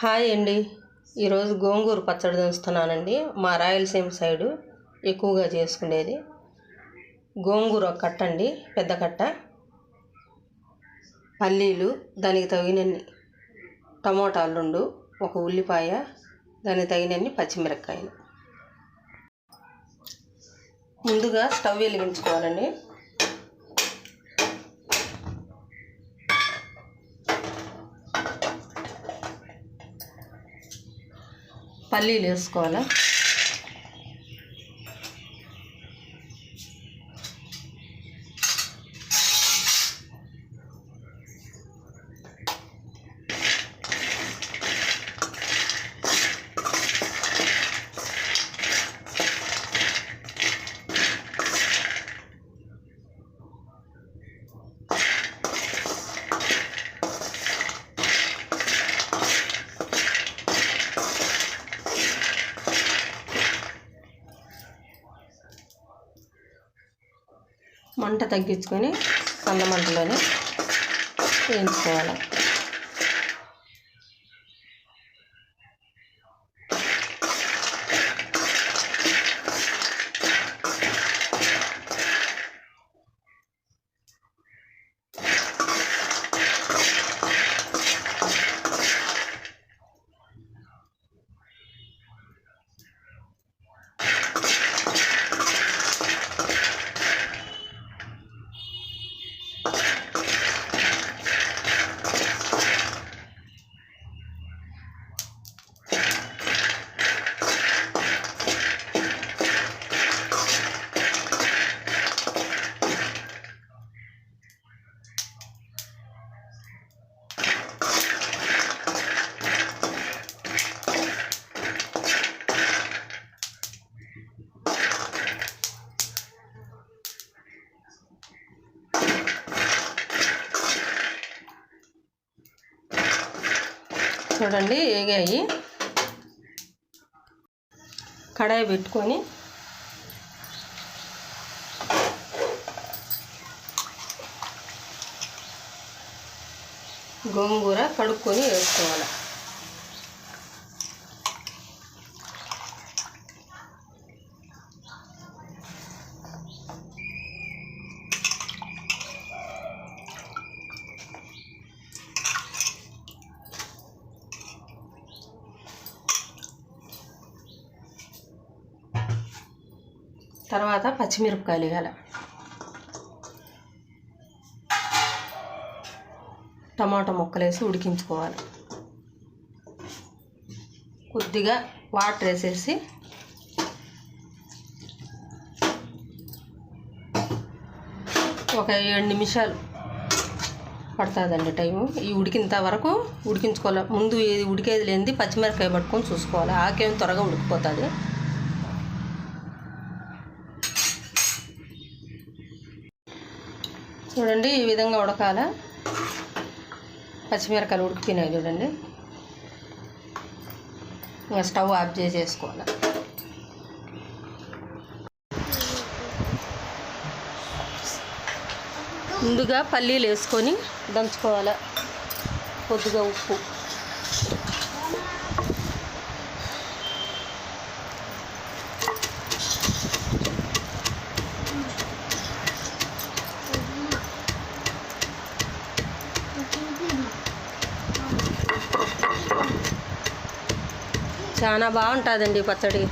Hi అండి. ఈరోజు గోంగూర పచ్చడి దంచుతున్నానండి మా రాయలసీమ సైడు ఎక్కువగా చేసుకునేది. గోంగూర ఒక కట్ట అండి పెద్ద కట్ట. పల్లీలు దానికి తగినన్ని టమోటాలు రెండు ఒక ఉల్లిపాయ దానికి తగినన్ని పచ్చిమిరపకాయలు. ముందుగా స్టవ్ వెలిగించుకోవాలండి. పల్లీలు వేసుకోవాలా? మంట తగ్గించుకొని సన్న మంటలోనే వేయించుకోవాలి. చూడండి ఏగాయి. కడాయి పెట్టుకొని గోంగూర కడుక్కొని వేసుకోవాలి. తర్వాత పచ్చిమిరపకాయలు వేయాలి టమాటా ముక్కలు వేసి ఉడికించుకోవాలి. కొద్దిగా వాటర్ వేసేసి ఒక ఏడు నిమిషాలు పడుతుందండి టైము. ఈ ఉడికినంత వరకు ఉడికించుకోవాలి. ముందు ఇది ఉడికేది లేనిది పచ్చిమిరపకాయ పట్టుకొని చూసుకోవాలి. ఆకేం త్వరగా ఉడికిపోతుంది. చూడండి ఈ విధంగా ఉడకాల. పచ్చిమిరకాయలు ఉడికిపోయినాయి చూడండి. ఇంకా స్టవ్ ఆఫ్ చేసేసుకోవాలి. ముందుగా పల్లీలు వేసుకొని దంచుకోవాలి. కొద్దిగా ఉప్పు. చాలా బాగుంటుందండి పచ్చడి.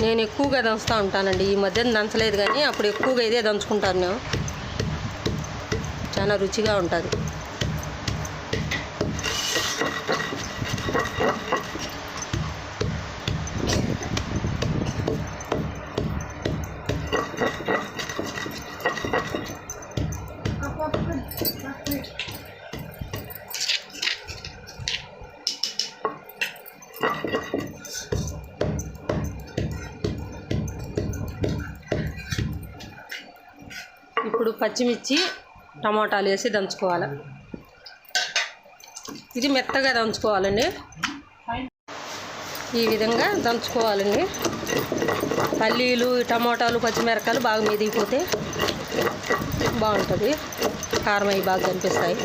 నేను ఎక్కువగా దంచుతూ ఉంటానండి. ఈ మధ్యన దంచలేదు కానీ అప్పుడు ఎక్కువగా ఇదే దంచుకుంటాను నేను. చాలా రుచిగా ఉంటుంది. ఇప్పుడు పచ్చిమిర్చి టమాటాలు వేసి దంచుకోవాలి. ఇది మెత్తగా దంచుకోవాలండి. ఈ విధంగా దంచుకోవాలండి. పల్లీలు టమాటాలు పచ్చిమిరకాయలు బాగా మెదిగిపోతే బాగుంటుంది. కారం అవి బాగా కనిపిస్తాయి.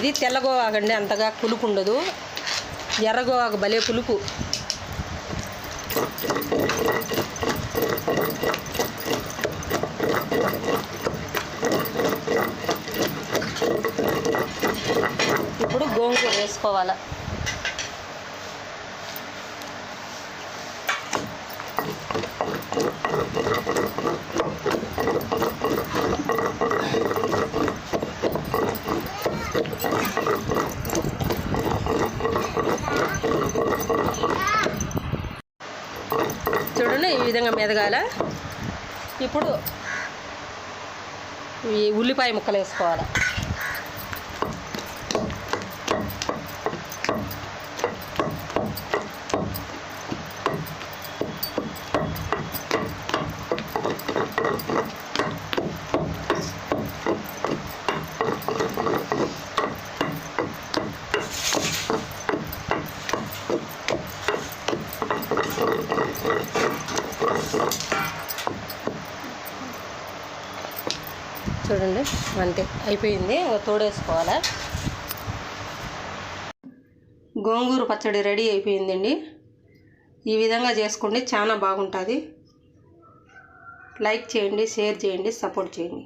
ఇది తెల్లగోవాగండి అంతగా పులుపు ఉండదు. ఎర్రగోవాగ భలే పులుపు. ఇప్పుడు గోంగూర వేసుకోవాలి? ఎదగాల ఇప్పుడు ఈ ఉల్లిపాయ ముక్కలు వేసుకోవాలి. చూడండి. అంతే అయిపోయింది. తోడేసుకోవాలా తోడేసుకోవాలి గోంగూర పచ్చడి రెడీ అయిపోయిందండి. ఈ విధంగా చేసుకోండి చాలా బాగుంటుంది. లైక్ చేయండి షేర్ చేయండి సపోర్ట్ చేయండి.